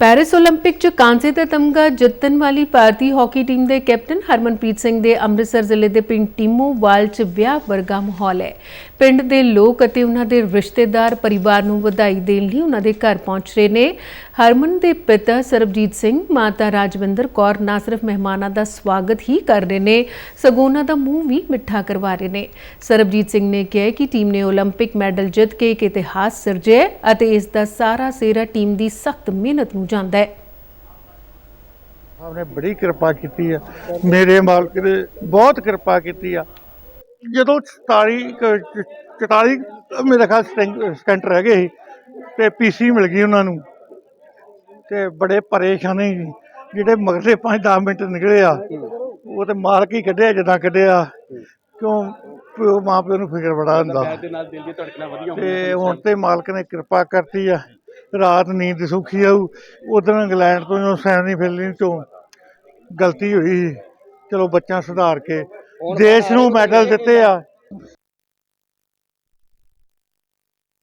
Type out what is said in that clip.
Paris 올림픽 'ਚ ਕਾਂਸੇ ਦਾ ਤਮਗਾ ਜਿੱਤਣ ਵਾਲੀ ਭਾਰਤੀ ਹਾਕੀ ਟੀਮ ਦੇ ਕੈਪਟਨ ਹਰਮਨਪ੍ਰੀਤ ਸਿੰਘ ਦੇ ਅੰਮ੍ਰਿਤਸਰ ਜ਼ਿਲ੍ਹੇ ਦੇ ਪਿੰਡ ਟੀਮੋਵਾਲ 'ਚ ਵਿਆਹ ਵਰਗਾ ਮਾਹੌਲ ਹੈ ਪਿੰਡ ਦੇ ਲੋਕ ਅਤੇ ਉਹਨਾਂ ਦੇ ਰਿਸ਼ਤੇਦਾਰ ਪਰਿਵਾਰ ਨੂੰ ਵਧਾਈ ਦੇਣ ਲਈ ਉਹਨਾਂ ਦੇ ਘਰ ਪਹੁੰਚ ਰਹੇ ਨੇ ਹਰਮਨ ਦੇ ਪਿਤਾ ਸਰਬਜੀਤ ਸਿੰਘ ਮਾਤਾ ਰਾਜਵਿੰਦਰ ਕੌਰ ਨਾ ਸਿਰਫ ਮਹਿਮਾਨਾਂ ਦਾ ਸਵਾਗਤ ਹੀ ਕਰ ਰਹੇ ਨੇ ਸਗੋਂ ਉਹਨਾਂ ਦਾ ਮੂੰਹ ਵੀ ਮਿੱਠਾ ਕਰਵਾ ਰਹੇ ਨੇ ਸਰਬਜੀਤ ਸਿੰਘ ਨੇ ਕਿਹਾ ਕਿ ਟੀਮ ਨੇ 올림픽 ਮੈਡਲ ਜਿੱਤ ਕੇ ਇੱਕ ਇਤਿਹਾਸ ਸਿਰਜਿਆ ਹੈ ਅਤੇ ਇਸ ਦਾ ਸਾਰਾ ਸਿਹਰਾ ਟੀਮ ਦੀ ਸਖਤ ਮਿਹਨਤ ਨੂੰ ਜਾਂਦਾ ਹੈ। ਸਾਹਿਬ ਨੇ ਬੜੀ ਕਿਰਪਾ ਕੀਤੀ ਆ। ਮੇਰੇ ਮਾਲਕ ਨੇ ਬਹੁਤ ਕਿਰਪਾ ਕੀਤੀ ਆ। ਜਦੋਂ 47 ਕ- 44 ਮੇਰੇ ਖਿਆਲ ਸਟੈਂ- ਸਟੈਂਟ ਰਹਿ ਗਏ ਸੀ ਤੇ ਪੀਸੀ ਮਿਲ ਗਈ ਉਹਨਾਂ ਨੂੰ। ਤੇ ਬੜੇ ਪਰੇਸ਼ਾਨੀ। ਜਿਹੜੇ ਮਗਰਲੇ 5-10 ਮਿੰਟ ਨਿਕਲੇ ਆ ਉਹ ਤੇ ਮਾਲਕ ਹੀ ਕੱਢਿਆ ਜਿੱਦਾਂ ਕੱਢਿਆ। ਕਿਉਂ? ਪਿਓ ਮਾਂ ਪਿਓ ਨੂੰ ਫਿਕਰ ਬੜਾ ਹੁੰਦਾ। ਤੇ ਹੁਣ ਤੇ ਮਾਲਕ ਨੇ ਕਿਰਪਾ ਕਰਤੀ ਆ। ਰਾਤ ਨੀਂਦ ਸੁਖੀ ਆਊ ਉਧਰ ਇੰਗਲੈਂਡ ਤੋਂ ਜੋ ਸੈਮੀ ਫਿਲਮ ਚੋਂ ਗਲਤੀ ਹੋਈ। ਚਲੋ ਬੱਚਾ ਸੁਧਾਰ ਕੇ ਦੇਸ਼ ਨੂੰ ਮੈਡਲ ਦਿੱਤੇ ਆ